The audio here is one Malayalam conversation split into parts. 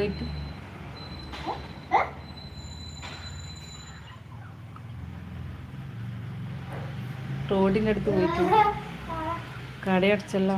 പോയിട്ട്. റോഡിന്റെ അടുത്ത് പോയിട്ട് കടയടച്ചല്ലോ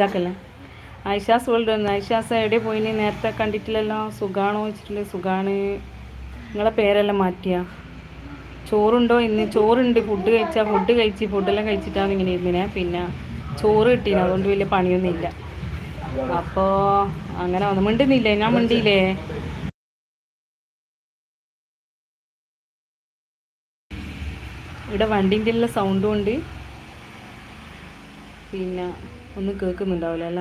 ചാക്കല്ലേ ആയിഷാസ് വേൾഡ് വന്നു. ആയിഷാസ് എവിടെ പോയിന് നേരത്തെ കണ്ടിട്ടില്ലല്ലോ? സുഖാണോ വെച്ചിട്ടില്ലേ സുഖാണ്. നിങ്ങളെ പേരെല്ലാം മാറ്റിയ. ചോറുണ്ടോ? ഇന്ന് ചോറുണ്ട്. ഫുഡ് കഴിച്ചാൽ ഫുഡ് കഴിച്ച് ഫുഡെല്ലാം കഴിച്ചിട്ടാണ് ഇങ്ങനെ ഇരുന്നിനെ പിന്നെ ചോറ് കിട്ടീന്. അതുകൊണ്ട് വലിയ പണിയൊന്നും ഇല്ല. അപ്പോൾ അങ്ങനെ വന്നു. മിണ്ടുന്നില്ലേ? ഞാൻ മിണ്ടിയില്ലേ? ഇവിടെ വണ്ടിന്റെ എല്ലാം സൗണ്ടും ഉണ്ട്. പിന്നെ ഒന്നും കേൾക്കുന്നുണ്ടാവില്ല അല്ല?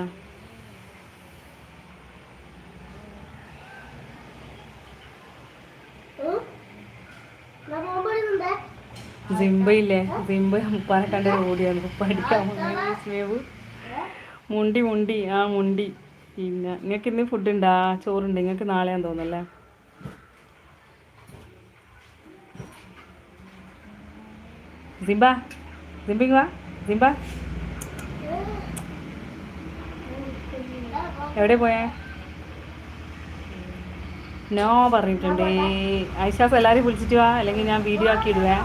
സിംബയില്ലേ? സിംബ ഉപ്പാനെ കണ്ട് ഓടിയാണ്. ഉപ്പ അടിക്കാൻ മുണ്ടി മുണ്ടി. ആ മുണ്ടി. പിന്നെ നിങ്ങൾക്ക് ഇന്ന് ഫുഡ് ഉണ്ടാ? ചോറുണ്ട്. നിങ്ങൾക്ക് നാളെയാന്ന് തോന്നല്ലേ സിംബ. സിംബിങ് വാ. സിംബ. എവിടെ പോയേ? നോ പറഞ്ഞിട്ടുണ്ട്. ഐഷാസ് എല്ലാവരെയും വിളിച്ചിട്ട് വാ അല്ലെങ്കിൽ ഞാൻ വീഡിയോ ആക്കി ഇടുവേ.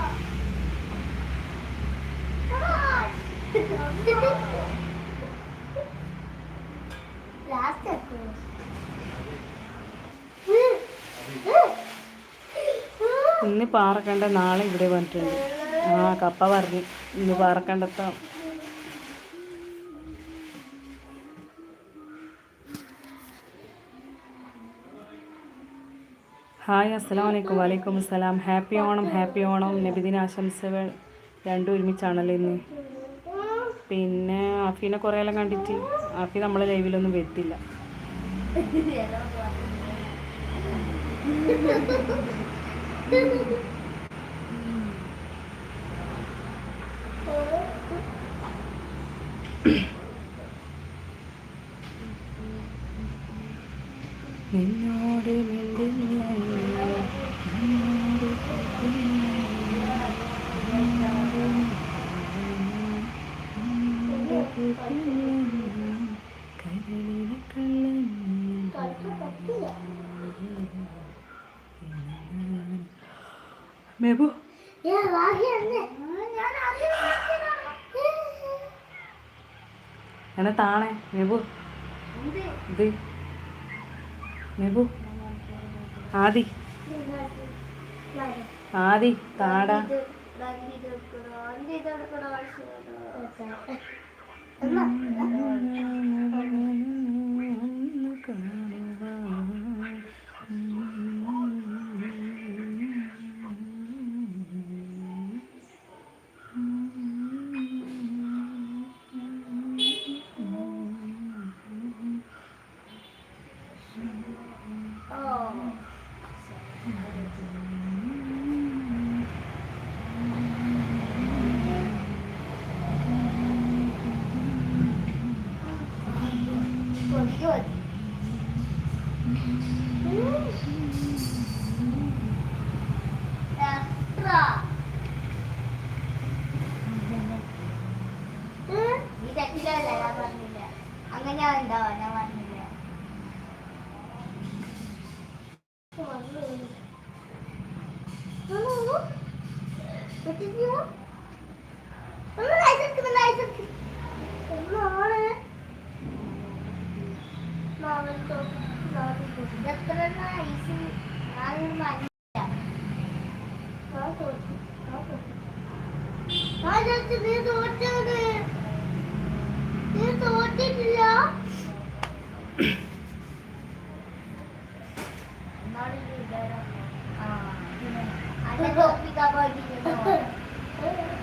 ഇന്ന് പാറക്കണ്ട നാളെ ഇവിടെ വന്നിട്ടുണ്ട്. ആ കപ്പ പറഞ്ഞു. ഇന്ന് പാറക്കണ്ടത്താം. ഹായ് അസ്സലാം വലൈക്കും വലൈക്കും അസ്സലാം. Happy Onam happy Onam. നബിദിന ആശംസകൾ രണ്ടും ഒരുമിച്ചാണല്ലോ ഇന്ന്. പിന്നെ ആഫീനെ കുറേ എല്ലാം കണ്ടിട്ട് ആഫി നമ്മളെ ലൈവിലൊന്നും വരുത്തില്ല. നിന്നോട് മിണ്ടുന്നില്ല നിന്നോട് കേൾക്കുന്നില്ല. നിന്നോട് കേൾക്കുന്നില്ല. കരളിലെ കള്ളൻ മെബു എന്നെ താണേ. മെബു. ഇത്. മെബു. ആദി. ആദി താടാ. അങ്ങനെ ഉണ്ടാവാ ഞാൻ പറഞ്ഞില്ല. എത്ര I hope we ko, hindi ko.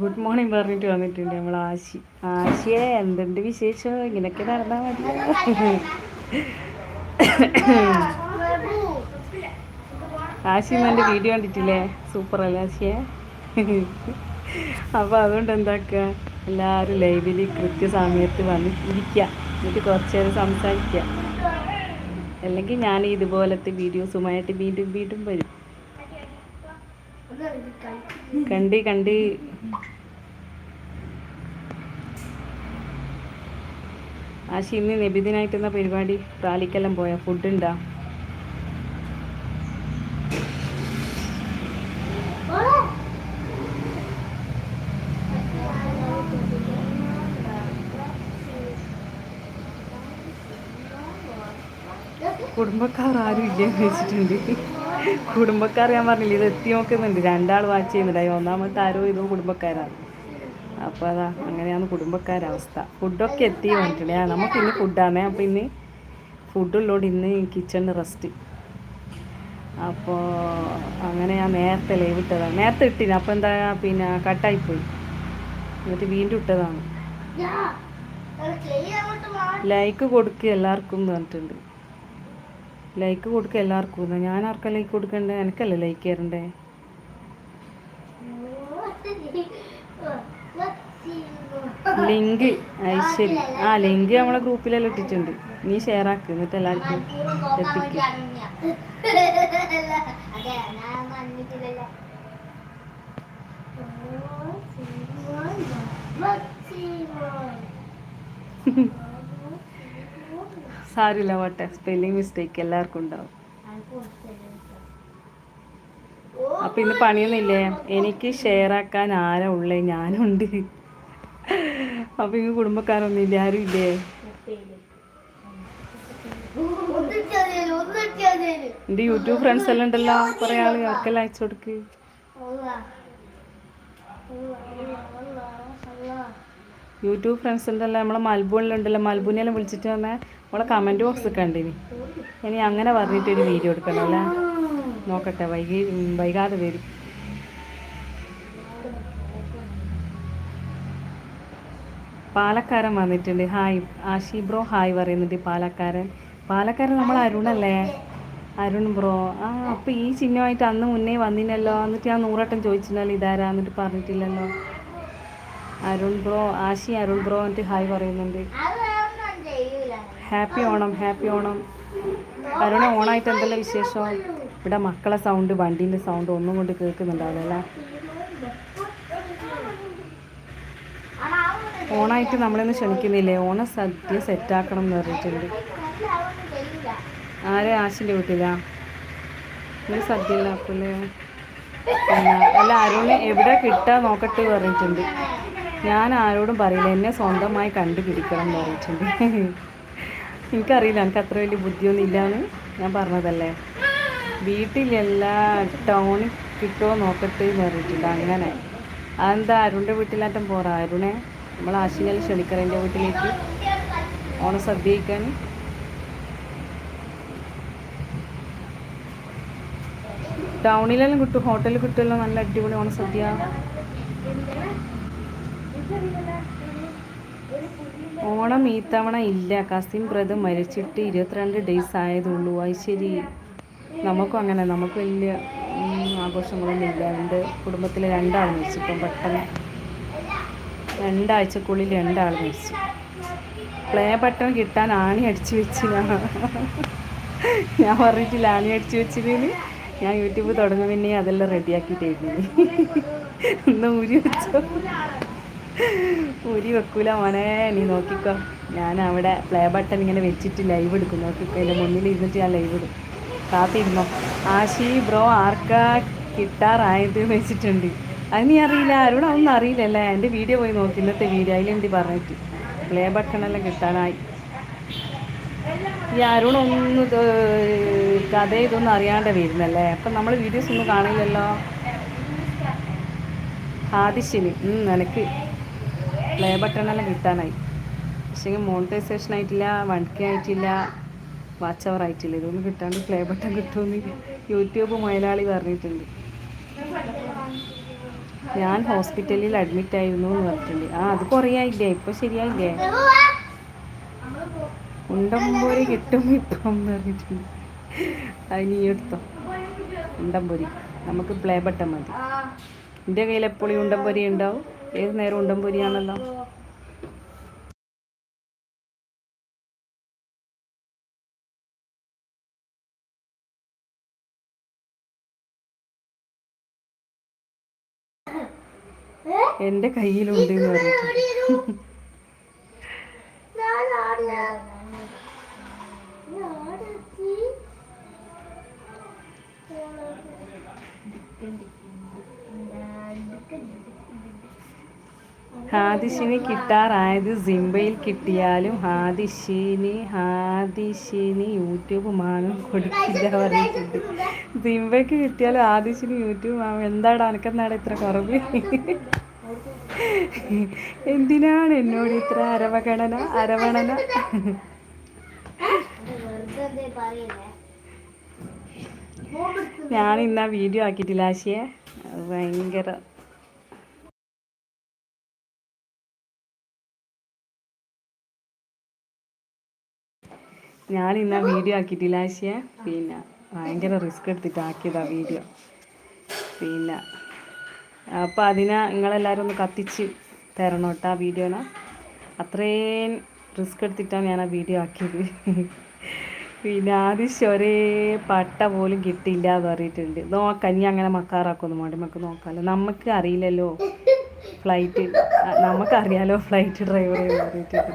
Good morning പറഞ്ഞിട്ട് വന്നിട്ടുണ്ട് നമ്മൾ ആശി. ആശിയെ എന്തുണ്ട് വിശേഷം? ഇങ്ങനെയൊക്കെ നടന്നാൽ മതി. ആശി എന്റെ വീഡിയോ കണ്ടിട്ടില്ലേ? സൂപ്പർ അല്ലേ ആശിയെ? അപ്പോൾ അതുകൊണ്ട് എന്താക്കുക എല്ലാവരും ലൈവിൽ കൃത്യസമയത്ത് വന്ന് ഇരിക്കുക എന്നിട്ട് കുറച്ച് നേരം സംസാരിക്കുക അല്ലെങ്കിൽ ഞാൻ ഇതുപോലത്തെ വീഡിയോസുമായിട്ട് വീണ്ടും വീണ്ടും വരും. കണ്ട് കണ്ടി. ആശി ഇന്ന് നബിദിനായിട്ടുന്ന പരിപാടി? റാലിക്കെല്ലാം പോയ? ഫുഡ് ഉണ്ടാ കുടുംബക്കാർ ആരും ഇല്ലെന്ന് വെച്ചിട്ടുണ്ട്. കുടുംബക്കാർ ഞാൻ പറഞ്ഞില്ല ഇത് എത്തി നോക്കുന്നുണ്ട്. രണ്ടാൾ വാച്ച് ചെയ്യുന്നുണ്ടായി ഒന്നാമത്തെ ആരോ ഇതോ കുടുംബക്കാരാണ്. അപ്പോൾ അതാ അങ്ങനെയാണ് കുടുംബക്കാരവസ്ഥ ഫുഡൊക്കെ എത്തി വന്നിട്ടുണ്ട്. ആ നമുക്ക് ഇന്ന് ഫുഡാണേ. അപ്പോൾ ഇന്ന് ഫുഡുള്ളോണ്ട് ഇന്ന് കിച്ചണിൽ റെസ്റ്റ്. അപ്പോൾ അങ്ങനെ ഞാൻ നേരത്തെ ലൈവ് ഇട്ടതാണ്. നേരത്തെ ഇട്ടിന് അപ്പോൾ എന്താ പിന്നെ കട്ടായിപ്പോയി എന്നിട്ട് വീണ്ടും ഇട്ടതാണ്. ലൈക്ക് കൊടുക്കുക എല്ലാവർക്കും എന്ന് പറഞ്ഞിട്ടുണ്ട്. ലൈക്ക് കൊടുക്കുക എല്ലാവർക്കും ഞാൻ ആർക്കാ ലൈക്ക് കൊടുക്കണ്ടേ? എനിക്കല്ലേ ലൈക്ക് തരണ്ടേ? ലിങ്ക് ഐശ്വരി ആ ലിങ്ക് നമ്മളെ ഗ്രൂപ്പിലെല്ലാം ഇട്ടിട്ടുണ്ട്. നീ ഷെയർ ആക്ക് എന്നിട്ട് എല്ലാവർക്കും എത്തിക്ക്. സാരില്ല വട്ടെ സ്പെല്ലിംഗ് മിസ്റ്റേക്ക് എല്ലാവർക്കും ഉണ്ടാവും. അപ്പം ഇന്ന് പണിയൊന്നുമില്ലേ? എനിക്ക് ഷെയർ ആക്കാൻ ആരാ ഉള്ളേ? ഞാനുണ്ട്. അപ്പം ഇങ്ങ് കുടുംബക്കാരൊന്നും ഇല്ല ആരും ഇല്ലേ എന്റെ യൂട്യൂബ് ഫ്രണ്ട്സ് എല്ലാം ഉണ്ടല്ലോ. കുറേ ആൾ അവർക്കെല്ലാം അയച്ചു കൊടുക്ക്. യൂട്യൂബ് ഫ്രണ്ട്സ് ഉണ്ടല്ലോ. നമ്മളെ മൽബൂണിലുണ്ടല്ലോ മൽബൂനെല്ലാം വിളിച്ചിട്ട് വന്നാൽ നമ്മളെ കമന്റ് ബോക്സ് കണ്ടിനി. ഇനി അങ്ങനെ പറഞ്ഞിട്ടൊരു വീഡിയോ എടുക്കണം അല്ലേ? നോക്കട്ടെ വൈകി വൈകാതെ വരും. പാലക്കാരൻ വന്നിട്ടുണ്ട്. ഹായ് ആഷി ബ്രോ ഹായ് പറയുന്നുണ്ട് പാലക്കാരൻ. പാലക്കാരൻ നമ്മൾ അരുണല്ലേ? അരുൺ ബ്രോ. ആ അപ്പോൾ ഈ ചിഹ്നമായിട്ട് അന്ന് മുന്നേ വന്നിനല്ലോ. എന്നിട്ട് ഞാൻ നൂറട്ടം ചോദിച്ചിട്ടുണ്ടല്ലോ ഇതാരാ എന്നിട്ട് പറഞ്ഞിട്ടില്ലല്ലോ. അരുൺ ബ്രോ ആഷി അരുൺ ബ്രോ എന്നിട്ട് ഹായ് പറയുന്നുണ്ട്. Happy Onam happy Onam. Aruna ഓണായിട്ട് എന്തെല്ലാം വിശേഷം? ഇവിടെ മക്കളെ സൗണ്ട് വണ്ടീന്റെ സൗണ്ട് ഒന്നും കൊണ്ട് കേൾക്കുന്നുണ്ടാവില്ല ഓണായിട്ട് നമ്മളിന്ന് ക്ഷണിക്കുന്നില്ലേ? ഓണ സദ്യ സെറ്റാക്കണം എന്ന് പറഞ്ഞിട്ടുണ്ട്. ആരെ? ആശിന്റെ വീട്ടിലാ? ഒരു സദ്യ ഉണ്ടാക്കൂലേ അല്ല അരുണ് എവിടെ കിട്ടാ നോക്കട്ടെ പറഞ്ഞിട്ടുണ്ട്. ഞാൻ ആരോടും പറയില്ല എന്നെ സ്വന്തമായി കണ്ടുപിടിക്കണം എന്ന് പറഞ്ഞിട്ടുണ്ട്. എനിക്കറിയില്ല എനിക്ക് അത്ര വലിയ ബുദ്ധിയൊന്നും ഇല്ലാന്ന് ഞാൻ പറഞ്ഞതല്ലേ? വീട്ടിലെല്ലാ ടൗണിൽ കിട്ടുമോ നോക്കട്ടെ എന്ന് പറഞ്ഞിട്ടുണ്ട് അങ്ങനെ. അതെന്താ അരുണിന്റെ വീട്ടിലാറ്റം പോറ? അരുണെ നമ്മൾ ആശിനെല്ലാം ക്ഷണിക്കണം എന്റെ വീട്ടിലേക്ക്. ഓണം സദ്യയിക്കാൻ. ടൗണിലെല്ലാം കിട്ടും ഹോട്ടലിൽ കിട്ടുമല്ലോ നല്ല അടിപൊളി ഓണസദ്യ ഓണം ഈ തവണ ഇല്ല. കസിൻ ബ്രദർ മരിച്ചിട്ട് ഇരുപത്തിരണ്ട് ഡേയ്സ് ആയതുള്ളൂ. അത് ശരി. നമുക്കും അങ്ങനെ നമുക്ക് വലിയ ആഘോഷങ്ങളൊന്നും ഇല്ല. എന്റെ കുടുംബത്തിൽ രണ്ടാൾ മരിച്ചു. ഇപ്പം പെട്ടെന്ന് രണ്ടാഴ്ചക്കുള്ളിൽ രണ്ടാൾ മരിച്ചു. പ്ലേ ബട്ടൺ കിട്ടാൻ ആണി അടിച്ചു വെച്ച് ഞാൻ ഞാൻ പറഞ്ഞിട്ടില്ല ആണി അടിച്ചു വെച്ചിട്ട് ഞാൻ യൂട്യൂബ് തുടങ്ങും അതെല്ലാം റെഡിയാക്കിയിട്ടായിരുന്നു ഒന്ന് ഊരി വെച്ചോ. ഊരി വെക്കൂല മോനെ. നീ നോക്കിക്കോ. ഞാൻ അവിടെ പ്ലേ ബട്ടൺ ഇങ്ങനെ വെച്ചിട്ട് ലൈവ് എടുക്കും. നോക്കിക്കോ എന്റെ മുന്നിൽ ഇരുന്നിട്ട് ഞാൻ ലൈവ് ഇടും. കാത്തിരുന്നോ? ആശി ബ്രോ ആർക്കാ കിട്ടാറായത് വെച്ചിട്ടുണ്ട്. അത് നീ അറിയില്ല. ആരോടും അതൊന്നും അറിയില്ലല്ലേ. എന്റെ വീഡിയോ പോയി നോക്കി. ഇന്നത്തെ വീഡിയോ അതിലെന്തി പറഞ്ഞിട്ട്. പ്ലേ ബട്ടണെല്ലാം കിട്ടാനായി. ഈ അരുണൊന്നും കഥ ഇതൊന്നും അറിയാണ്ട് വരുന്നല്ലേ? അപ്പം നമ്മൾ വീഡിയോസ് ഒന്നും കാണില്ലല്ലോ. ആദിശ്യന് നിനക്ക് പ്ലേ ബട്ടണെല്ലാം കിട്ടാനായി. പക്ഷേ മോണിറ്റൈസേഷൻ ആയിട്ടില്ല വൺ കെ ആയിട്ടില്ല വാച്ച് അവർ ആയിട്ടില്ല. ഇതൊന്നും കിട്ടാണ്ട് പ്ലേ ബട്ടൺ കിട്ടുമെന്ന് യൂട്യൂബ് മുതലാളി പറഞ്ഞിട്ടുണ്ട്. ഞാൻ ഹോസ്പിറ്റലിൽ അഡ്മിറ്റ് ആയിരുന്നു എന്ന് പറഞ്ഞിട്ടുണ്ട്. ആ അത് കുറേ ആയില്ലേ ഇപ്പം ശരിയായില്ലേ? ഉണ്ടംപോരി കിട്ടും ഇപ്പം എന്ന് പറഞ്ഞിട്ടുണ്ട്. അതിന് ഈ എടുത്തോ. ഉണ്ടംപൊരി. നമുക്ക് പ്ലേ ബട്ടൺ മതി. എന്റെ കയ്യിൽ എപ്പോഴും ഉണ്ടംപൊരി ഉണ്ടാവും? ഏത് നേരം ഉണ്ടംപൊരിയാണല്ലോ എന്റെ കയ്യിലുണ്ട് എന്ന് പറഞ്ഞിട്ട്. ഹാദിഷിന് കിട്ടാറായത് സിംബയിൽ കിട്ടിയാലും ഹാദിഷിന് ഹാദിഷിന് യൂട്യൂബ് മാങ്ങും കൊടുക്കില്ല പറഞ്ഞിട്ടുണ്ട്. സിംബയ്ക്ക് കിട്ടിയാലും ഹാദിഷിന് യൂട്യൂബ് മാങ്ങും എന്താടാ അനക്കെന്താടാ ഇത്ര കുറവ്? എന്തിനാണ് എന്നോട് ഇത്ര അരവഗണന അരവണന? ഞാൻ ഇന്ന് വീഡിയോ ആക്കിയിട്ടില്ല ആശയെ. ഭയങ്കര ഞാൻ ഇന്ന് വീഡിയോ ആക്കിയിട്ടില്ല ആശയ. പിന്നെ ഭയങ്കര റിസ്ക് എടുത്തിട്ട് ആക്കിയതാ വീഡിയോ. പിന്നെ അപ്പോൾ അതിനെ നിങ്ങളെല്ലാവരും ഒന്ന് കത്തിച്ച് തരണം കേട്ടോ ആ വീഡിയോന. അത്രയും റിസ്ക് എടുത്തിട്ടാണ് ഞാൻ ആ വീഡിയോ ആക്കിയത്. പിന്നെ ആദ്യം ഒരേ പട്ട പോലും കിട്ടിയില്ല എന്ന് പറഞ്ഞിട്ടുണ്ട്. നോക്കാം ഇനി അങ്ങനെ മക്കാറാക്കൊന്നും വേണ്ടി നമുക്ക് നോക്കാമല്ലോ നമുക്ക് അറിയില്ലല്ലോ ഫ്ലൈറ്റ് നമുക്കറിയാലോ ഫ്ലൈറ്റ് ഡ്രൈവറെ പറഞ്ഞിട്ടുണ്ട്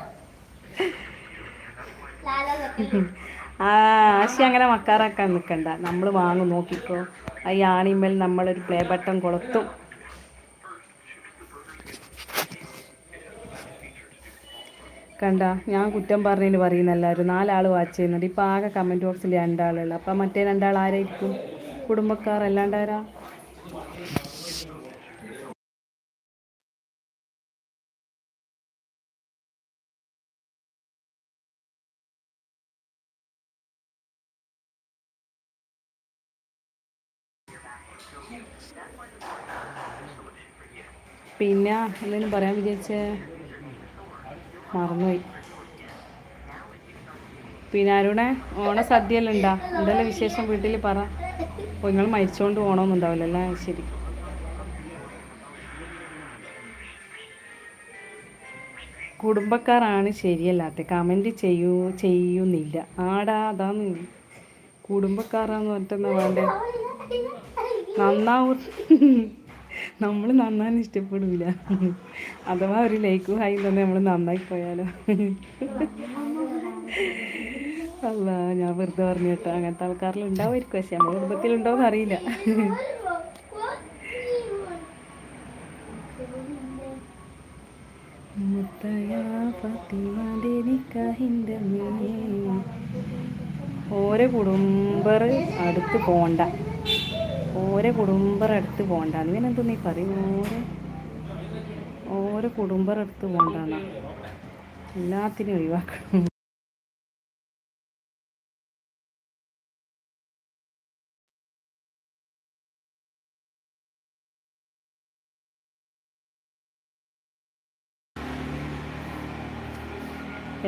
ആ ആശി അങ്ങനെ മക്കാറാക്കാൻ നിൽക്കണ്ട നമ്മൾ വാങ്ങും നോക്കിക്കോ. ആ ആണിമേൽ നമ്മളൊരു പ്ലേ ബട്ടൺ കൊളുത്തും. കണ്ട ഞാൻ കുറ്റം പറഞ്ഞതിന് പറയുന്ന എല്ലാവരും നാലാൾ വാച്ച് ചെയ്യുന്നുണ്ട്. ഇപ്പോൾ ആകെ കമന്റ് ബോക്സിൽ രണ്ടാളുള്ള. അപ്പം മറ്റേ രണ്ടാൾ ആരായിരിക്കും? കുടുംബക്കാർ അല്ലാണ്ടാരാ? പിന്നെ എന്തെങ്കിലും പറയാൻ വിചാരിച്ചേ? മറന്നുപോയി. പിന്നെ അരുണെ ഓണ സദ്യയെല്ലാം ഉണ്ടാ? എന്തെല്ലാം വിശേഷം വീട്ടിൽ പറ. ഓ നിങ്ങൾ മരിച്ചോണ്ട് ഓണമൊന്നും ഉണ്ടാവില്ലല്ലേ ശരി. കുടുംബക്കാരാണ് ശരിയല്ലാത്ത. കമന്റ് ചെയ്യൂ ചെയ്യുന്നില്ല. ആടാ അതാന്ന്. കുടുംബക്കാരാന്ന് പറഞ്ഞിട്ടെന്നാ വേണ്ടേ? നന്നാവും. നമ്മൾ നന്നാൻ ഇഷ്ടപ്പെടില്ല അഥവാ ഒരു ലൈക്ക് ഹായി തന്നെ നമ്മൾ നന്നായി പോയാലോ. അല്ല ഞാൻ വെറുതെ പറഞ്ഞു കേട്ടോ. അങ്ങനത്തെ ആൾക്കാരിൽ ഉണ്ടാവുമായിരിക്കും. പക്ഷെ നമ്മുടെ മുത്തയ്യ മേ. ഓരോ കുടുംബർ അടുത്ത് പോണ്ട. ഓരോ കുടുംബർ അടുത്ത് പോണ്ട അങ്ങനെ എന്തോ നീ പറയും? ഓരോ ഓരോ കുടുംബർ അടുത്ത് പോണ്ടാന്ന എല്ലാത്തിനും ഒഴിവാക്കണം.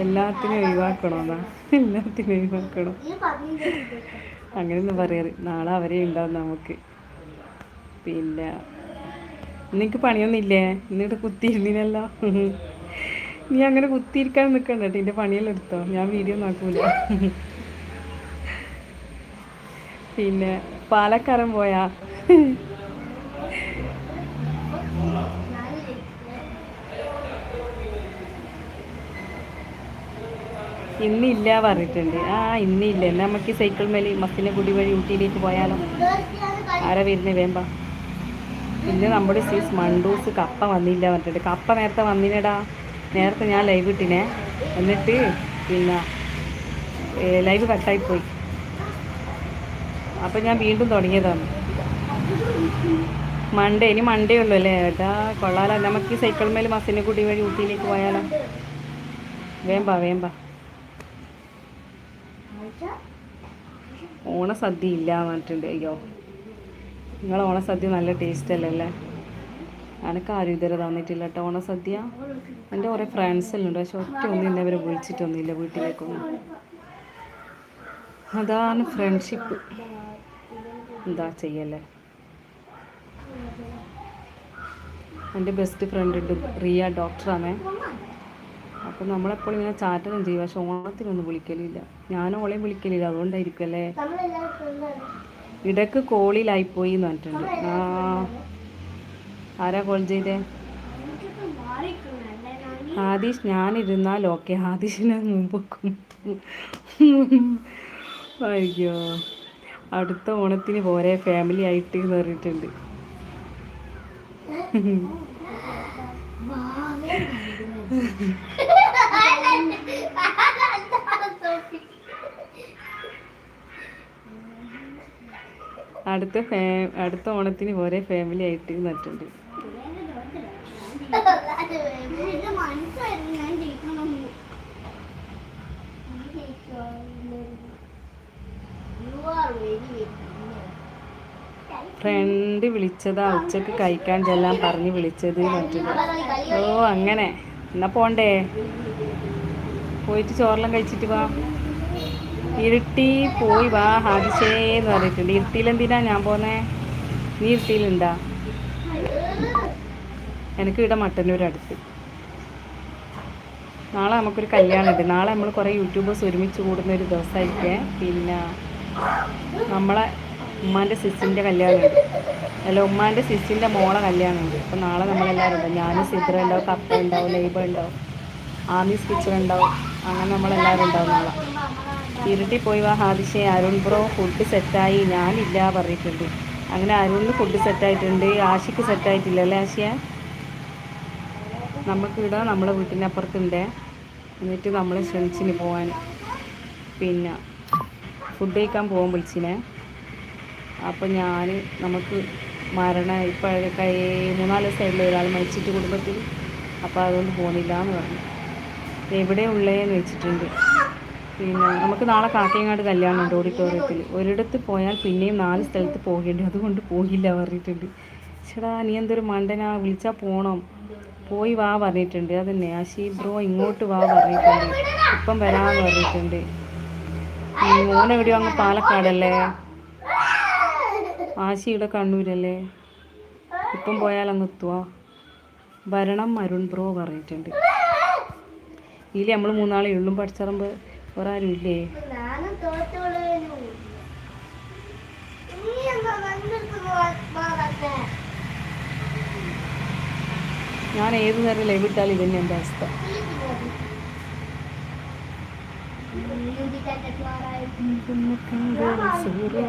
എല്ലാത്തിനും ഒഴിവാക്കണോന്നാ. എല്ലാത്തിനും ഒഴിവാക്കണം. അങ്ങനെയൊന്നും പറയാറ്. നാളെ അവരെ ഉണ്ടാവും നമുക്ക്. പിന്നെ നിനക്ക് പണിയൊന്നും ഇല്ലേ ഇന്നിട്ട് കുത്തിയിരുന്നില്ലല്ലോ. നീ അങ്ങനെ കുത്തിയിരിക്കാൻ നിൽക്കണ്ട കേട്ടോ. എന്റെ പണിയെല്ലാം എടുത്തോ. ഞാൻ വീഡിയോ നോക്കൂല പിന്നെ പാലക്കാരൻ പോയാ? ഇന്നില്ല പറഞ്ഞിട്ടുണ്ട്. ആ ഇന്നില്ല. എന്നാ നമുക്ക് സൈക്കിൾ മേലെ മസിനെ കുടി വഴി ഊട്ടിയിലേക്ക് പോയാലോ? ആരാ വരുന്നത് വേമ്പ? ഇന്ന് നമ്മുടെ സീസ് മണ്ടൂസ് കപ്പ വന്നില്ല പറഞ്ഞിട്ട് കപ്പ നേരത്തെ വന്നിനടാ നേരത്തെ ഞാൻ ലൈവ് ഇട്ടിനേ. എന്നിട്ട് പിന്നെ ലൈവ് കട്ടായിപ്പോയി അപ്പം ഞാൻ വീണ്ടും തുടങ്ങിയതാണ്. മൺഡേ ഇനി മൺഡേ ഉള്ളൂ അല്ലേ? ഏട്ടാ കൊള്ളാലോ. നമുക്ക് ഈ സൈക്കിൾ മേൽ മസിനെ കുടി വഴി ഊട്ടിയിലേക്ക് പോയാലോ. വേമ്പ വേമ്പ. ഓണസദ്യ ഇല്ല പറഞ്ഞിട്ടുണ്ട്. അയ്യോ. നിങ്ങൾ ഓണസദ്യ നല്ല ടേസ്റ്റ് അല്ലേ അല്ലേ? എനക്ക് ആരും ഇതുവരെ തന്നിട്ടില്ല കേട്ടോ ഓണസദ്യ. എന്റെ കുറേ ഫ്രണ്ട്സ് എല്ലാം ഉണ്ട്. പക്ഷെ ഒറ്റ ഒന്നും ഇന്നെ അവരെ വിളിച്ചിട്ടൊന്നുമില്ല വീട്ടിലേക്കൊന്നും അതാണ് ഫ്രണ്ട്ഷിപ്പ് എന്താ ചെയ്യല്ലേ? എന്റെ ബെസ്റ്റ് ഫ്രണ്ട് ഉണ്ട്. റിയ ഡോക്ടറാണേ അപ്പം നമ്മളെപ്പോഴും ഇങ്ങനെ ചാറ്റലും ചെയ്യും. പക്ഷെ ഓണത്തിനൊന്നും വിളിക്കലില്ല. ഞാൻ ഓളെയും വിളിക്കലില്ല. അതുകൊണ്ടായിരിക്കും അല്ലേ ഇടയ്ക്ക് കോളിലായിപ്പോയി എന്ന് പറഞ്ഞിട്ടുണ്ട്. ആ ആരാ കോൾ ചെയ്തേ? ആദീഷ് ഞാനിരുന്നാൽ ഓക്കെ. ആദീഷിനെ മുമ്പൊക്കും. അയ്യോ. അടുത്ത ഓണത്തിന് പോരെ. ഫാമിലി ആയിട്ട് എന്ന് പറഞ്ഞിട്ടുണ്ട്. അടുത്ത ഫാ അടുത്ത ഓണത്തിന് ഒരേ ഫാമിലി ആയിട്ട് വെരി ഫ്രണ്ട് വിളിച്ചതാ ഉച്ചയ്ക്ക് കഴിക്കാൻ ചെല്ലാൻ പറഞ്ഞ് വിളിച്ചത് മറ്റു. ഓ അങ്ങനെ. എന്നാ പോണ്ടേ? പോയിട്ട് ചോറെല്ലാം കഴിച്ചിട്ട് വാ. ഇരുട്ടി പോയി വാ ഹാദിസേ എന്ന് പറഞ്ഞിട്ടുണ്ട്. ഇരുട്ടിയിലെന്തിനാ ഞാൻ പോന്നേ? നീ ഇരുട്ടിയിലുണ്ടാ എനിക്ക് ഇവിടെ മട്ടന്നൂർ അടുത്ത് നാളെ നമുക്കൊരു കല്യാണമുണ്ട്. നാളെ നമ്മൾ കുറേ യൂട്യൂബേഴ്സ് ഒരുമിച്ച് കൂടുന്ന ഒരു ദിവസമായിരിക്കേ. പിന്നെ നമ്മളെ ഉമ്മാന്റെ സിസ്സിന്റെ കല്യാണമുണ്ട്. അല്ല ഉമ്മാന്റെ സിസ്സിന്റെ മോളെ കല്യാണമുണ്ട്. അപ്പോൾ നാളെ നമ്മളെല്ലാവരും ഉണ്ടാവും. ഞാനും സിദ്ര ഉണ്ടാവും കപ്പ ഉണ്ടാവും ലൈബ ഉണ്ടാവും ആമീസ് കിച്ചൺ ഉണ്ടാവും അങ്ങനെ നമ്മളെല്ലാവരും ഉണ്ടാവും നാളെ ഇരുട്ടി പോയി വാ ഹാദിഷെ അരുൺ ബ്രോ ഫുഡ് സെറ്റായി ഞാനില്ല പറഞ്ഞിട്ടുണ്ട്. അങ്ങനെ അരുണിന് ഫുഡ് സെറ്റായിട്ടുണ്ട് ആഷിക്ക് സെറ്റായിട്ടില്ല അല്ലേ ആഷിയ നമുക്കിവിടെ നമ്മളെ വീട്ടിനപ്പുറത്തുണ്ട്. എന്നിട്ട് നമ്മളെ ക്ഷണിച്ചിന് പോകാൻ പിന്നെ ഫുഡ് കഴിക്കാൻ പോകാൻ വിളിച്ചിനെ. അപ്പോൾ ഞാൻ നമുക്ക് മരണ ഇപ്പോൾ കൈ മൂന്നാൽ സൈഡിൽ ഒരാൾ മരിച്ചിട്ട് കുടുംബത്തിൽ. അപ്പോൾ അതുകൊണ്ട് പോകുന്നില്ല എന്ന് പറഞ്ഞു. എവിടെ ഉള്ളേന്ന് വെച്ചിട്ടുണ്ട്. പിന്നെ നമുക്ക് നാളെ കാക്കയങ്ങാട് കല്യാണമുണ്ട് ഓഡിറ്റോറിയത്തിൽ ഒരിടത്ത് പോയാൽ പിന്നെയും നാല് സ്ഥലത്ത് പോകേണ്ടി അതുകൊണ്ട് പോകില്ല പറഞ്ഞിട്ടുണ്ട്. ചേടാ നീ എന്തൊരു മണ്ടനാ. വിളിച്ചാൽ പോകണം പോയി വാ പറഞ്ഞിട്ടുണ്ട്. അതന്നെ. ആശി ബ്രോ ഇങ്ങോട്ട് വാ പറഞ്ഞിട്ടുണ്ട്. ഇപ്പം വരാമെന്ന് പറഞ്ഞിട്ടുണ്ട്. മോൻ എവിടെയോ അങ്ങ് പാലക്കാടല്ലേ? ആശി ഇവിടെ കണ്ണൂരല്ലേ? ഇപ്പം പോയാൽ അങ്ങ് എത്തുവാ? ഭരണം അരുൺ ബ്രോ പറഞ്ഞിട്ടുണ്ട്. ഇതിൽ നമ്മൾ മൂന്നാളെ ഉള്ളും. പഠിച്ചറമ്പ് വേറെ ആരും ഇല്ലേ? ഞാൻ ഏത് നേരം ലൈവ് ഇട്ടാലും ഇതന്നെ എന്റെ അവസ്ഥ. ആശിബ്രോ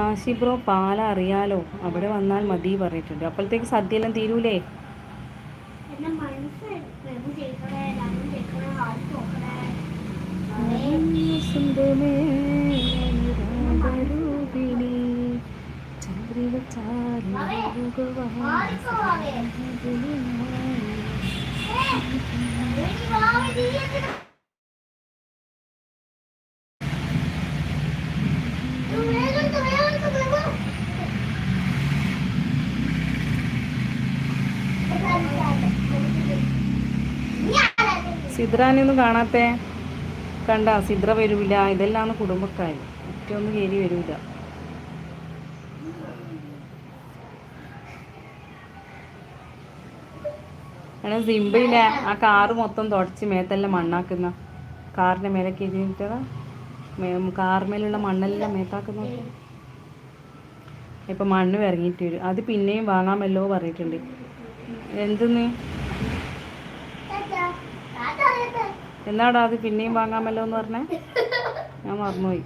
ആശി പാല അറിയാലോ. അവിടെ വന്നാൽ മതി പറഞ്ഞിട്ടുണ്ട്. അപ്പോഴത്തേക്ക് സദ്യയെല്ലാം തീരൂലേ? സുന്ദരമേ അനുരാഗരൂപിണി. ചന്ദ്രിക സിദ്രാനെയൊന്നും കാണാത്തെ? കണ്ട സിദ്ര വരൂല ഇതെല്ലാം കുടുംബക്കാർ ഒറ്റയൊന്നും കയറി വരില്ല എടാ സിംബയിലെ ആ കാറ് മൊത്തം തുടച്ച് മേത്തെല്ലാം മണ്ണാക്കുന്ന. കാറിന്റെ മേലെ കയറ്റിട്ടാ കാർമേലുള്ള മണ്ണെല്ലാം മേത്താക്കുന്ന. ഇപ്പൊ മണ്ണ് ഇറങ്ങിയിട്ട് വരും. അത് പിന്നെയും വാങ്ങാമല്ലോ പറഞ്ഞിട്ടുണ്ട്. എന്തെന്ന്? എന്നാടാ അത് പിന്നെയും വാങ്ങാമല്ലോ എന്ന് പറഞ്ഞേ? ഞാൻ മറന്നുപോയി.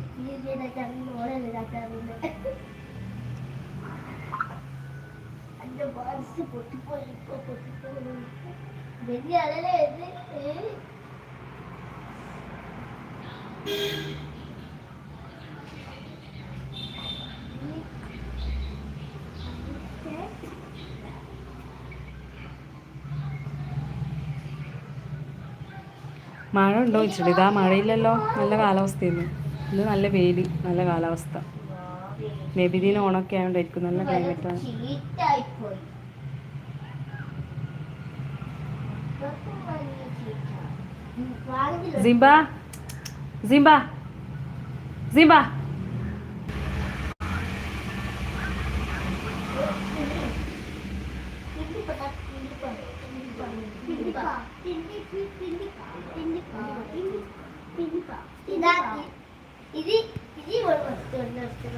വലിയ ഒരു മഴ ഉണ്ടോ വെച്ചിട്ട് ഇതാ മഴയില്ലല്ലോ. നല്ല കാലാവസ്ഥയായിരുന്നു. ഇത് നല്ല വെയിൽ നല്ല കാലാവസ്ഥ. നബിദിന ഓണൊക്കെ ആയതുകൊണ്ടായിരിക്കും നല്ല ക്ലൈമറ്റാണ്. Simba Simba Simba.